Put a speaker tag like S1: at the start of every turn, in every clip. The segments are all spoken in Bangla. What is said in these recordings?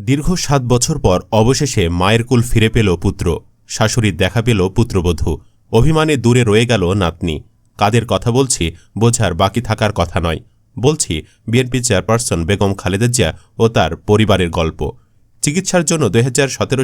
S1: দীর্ঘ সাত বছর পর অবশেষে মায়ের কুল ফিরে পেল পুত্র। শাশুড়ির দেখা পেল পুত্রবধূ। অভিমানে দূরে রয়ে গেল নাতনি। কাদের কথা বলছি, বোঝার বাকি থাকার কথা নয়। বলছি, বিএনপি চেয়ারপারসন বেগম খালেদা জিয়া ও তার পরিবারের গল্প। চিকিৎসার জন্য দুই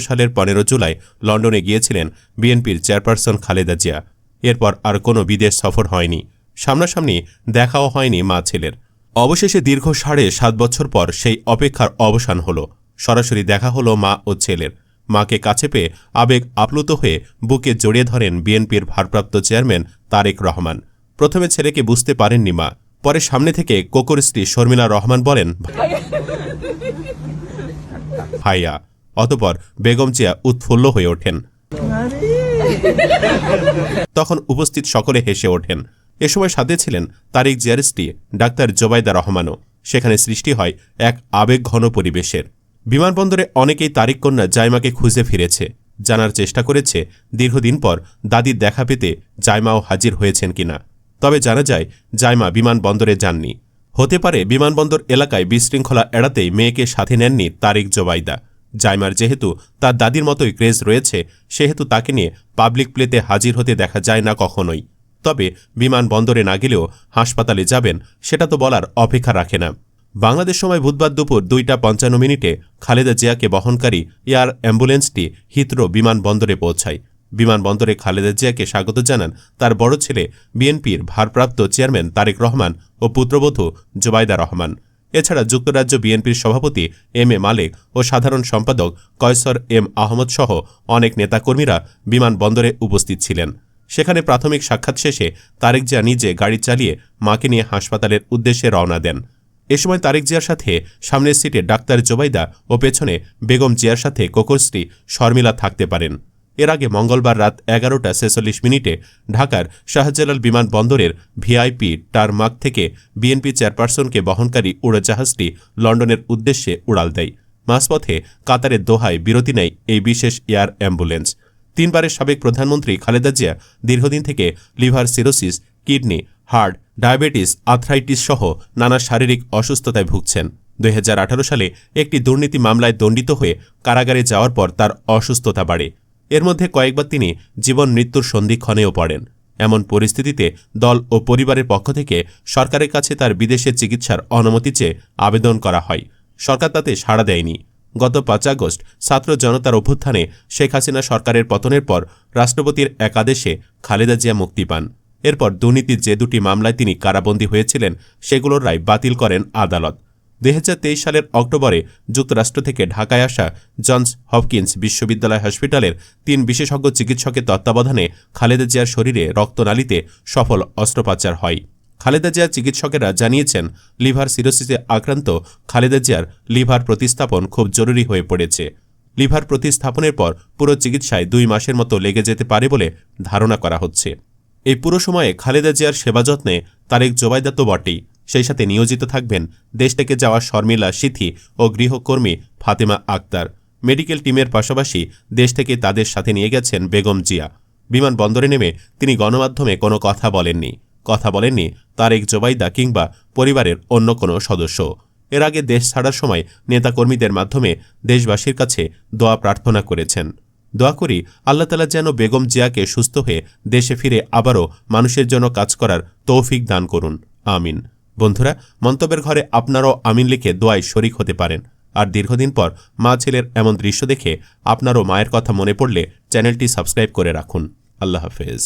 S1: সালের পনেরো জুলাই লন্ডনে গিয়েছিলেন বিএনপির চেয়ারপারসন খালেদা জিয়া। এরপর আর কোনো বিদেশ সফর হয়নি। সামনাসামনি দেখাও হয়নি মা ছেলের। অবশেষে দীর্ঘ সাড়ে সাত বছর পর সেই অপেক্ষার অবসান হলো। সরাসরি দেখা হলো মা ও ছেলের। মাকে কাছে পেয়ে আবেগ আপ্লুত হয়ে বুকে জড়িয়ে ধরেন বিএনপির ভারপ্রাপ্ত চেয়ারম্যান তারেক রহমান। প্রথমে ছেলেকে বুঝতে পারেননি মা। পরে সামনে থেকে কোকর স্ত্রী শর্মিলা রহমান বলেন, ভাইয়া। অতপর বেগম জিয়া উৎফুল্ল হয়ে ওঠেন। তখন উপস্থিত সকলে হেসে ওঠেন। এ সময় সাথে ছিলেন তারিক জিয়ার স্ত্রী ডাক্তার জোবাইদা রহমানও। সেখানে সৃষ্টি হয় এক আবেগঘন পরিবেশের। বিমানবন্দরে অনেকেই তারিক কন্যা জাইমাকে খুঁজে ফিরেছে। জানার চেষ্টা করেছে, দীর্ঘদিন পর দাদির দেখা পেতে জাইমাও হাজির হয়েছেন কিনা। তবে জানা যায়, জাইমা বিমানবন্দরে যাননি। হতে পারে বিমানবন্দর এলাকায় বিশৃঙ্খলা এড়াতেই মেয়েকে সাথে নেননি তারিক জোবাইদা। জাইমার যেহেতু তার দাদির মতোই ক্রেজ রয়েছে, সেহেতু তাকে নিয়ে পাবলিক প্লেতে হাজির হতে দেখা যায় না কখনোই। তবে বিমানবন্দরে না গেলেও হাসপাতালে যাবেন সেটা তো বলার অপেক্ষা রাখে না। বাংলাদেশ সময় বুধবার দুপুর দুইটা পঞ্চান্ন মিনিটে খালেদা জিয়াকে বহনকারী এয়ার অ্যাম্বুলেন্সটি হিথ্রো বিমানবন্দরে পৌঁছায়। বিমানবন্দরে খালেদা জিয়াকে স্বাগত জানান তার বড় ছেলে, বিএনপির ভারপ্রাপ্ত চেয়ারম্যান তারেক রহমান ও পুত্রবধূ জোবাইদা রহমান। এছাড়া যুক্তরাজ্য বিএনপির সভাপতি এম এ মালেক ও সাধারণ সম্পাদক কয়সর এম আহমদ সহ অনেক নেতাকর্মীরা বিমানবন্দরে উপস্থিত ছিলেন। সেখানে প্রাথমিক সাক্ষাৎ শেষে তারেক জিয়া নিজে গাড়ি চালিয়ে মাকে নিয়ে হাসপাতালের উদ্দেশ্যে রওনা দেন। এ সময় তারেক জিয়ার সাথে সামনের সিটে ডাক্তার জোবাইদা ও পেছনে বেগম জিয়ার সাথে কোকরশ্রী শর্মিলা থাকতে পারেন। এর আগে মঙ্গলবার রাত এগারোটা ছেচল্লিশ মিনিটে ঢাকার শাহজালাল বিমানবন্দরের ভিআইপি টারমাক থেকে বিএনপি চেয়ারপারসনকে বহনকারী উড়োজাহাজটি লন্ডনের উদ্দেশ্যে উড়াল দেয়। মাঝপথে কাতারের দোহায় বিরতি নেয় এই বিশেষ এয়ার অ্যাম্বুলেন্স। তিনবারের সাবেক প্রধানমন্ত্রী খালেদা জিয়া দীর্ঘদিন থেকে liver cirrhosis, kidney, heart, diabetes, arthritis সহ নানা শারীরিক অসুস্থতায় ভুগছেন। দুই হাজার আঠারো সালে একটি দুর্নীতি মামলায় দণ্ডিত হয়ে কারাগারে যাওয়ার পর তার অসুস্থতা বাড়ে। এর মধ্যে কয়েকবার তিনি জীবন মৃত্যুর সন্ধিক্ষণেও পড়েন। এমন পরিস্থিতিতে দল ও পরিবারের পক্ষ থেকে সরকারের কাছে তার বিদেশে চিকিৎসার অনুমতি চেয়ে আবেদন করা হয়। সরকার তাতে সাড়া দেয়নি। গত পাঁচ আগস্ট ছাত্র জনতার অভ্যুত্থানে শেখ হাসিনা সরকারের পতনের পর রাষ্ট্রপতির একাদেশে খালেদা জিয়া মুক্তি পান। এরপর দুর্নীতির যে দুটি মামলায় তিনি কারাবন্দী হয়েছিলেন, সেগুলোর রায় বাতিল করেন আদালত। দুই হাজার তেইশ সালের অক্টোবরে যুক্তরাষ্ট্র থেকে ঢাকায় আসা জনস হপকিন্স বিশ্ববিদ্যালয় হসপিটালের তিন বিশেষজ্ঞ চিকিৎসকের তত্ত্বাবধানে খালেদা জিয়ার শরীরে রক্তনালীতে সফল অস্ত্রোপচার হয়। খালেদা জিয়ার চিকিৎসকেরা জানিয়েছেন, লিভার সিরোসিসে আক্রান্ত খালেদা জিয়ার লিভার প্রতিস্থাপন খুব জরুরি হয়ে পড়েছে। লিভার প্রতিস্থাপনের পর পুরো চিকিৎসায় দুই মাসের মতো লেগে যেতে পারে বলে ধারণা করা হচ্ছে। এই পুরো সময়ে খালেদা জিয়ার সেবা যত্নে তারেক জোবাইদা তো বটেই। সেই সাথে নিয়োজিত থাকবেন দেশ থেকে যাওয়া শর্মিলা সিথি ও গৃহকর্মী ফাতেমা আক্তার। মেডিকেল টিমের পাশাপাশি দেশ থেকে তাদের সাথে নিয়ে গেছেন বেগম জিয়া। বিমানবন্দরে নেমে তিনি গণমাধ্যমে কোনো কথা বলেননি। কথা বলেননি তারেক জোবাইদা কিংবা পরিবারের অন্য কোনো সদস্য। এর আগে দেশ ছাড়ার সময় নেতাকর্মীদের মাধ্যমে দেশবাসীর কাছে দোয়া প্রার্থনা করেছেন। দোয়া করি আল্লাহতালা যেন বেগম জিয়াকে সুস্থ হয়ে দেশে ফিরে আবারও মানুষের জন্য কাজ করার তৌফিক দান করুন। আমিন। বন্ধুরা, মন্তব্যের ঘরে আপনারাও আমিন লিখে দোয়ায় শরিক হতে পারেন। আর দীর্ঘদিন পর মা ছেলের এমন দৃশ্য দেখে আপনারও মায়ের কথা মনে পড়লে চ্যানেলটি সাবস্ক্রাইব করে রাখুন। আল্লাহ হাফেজ।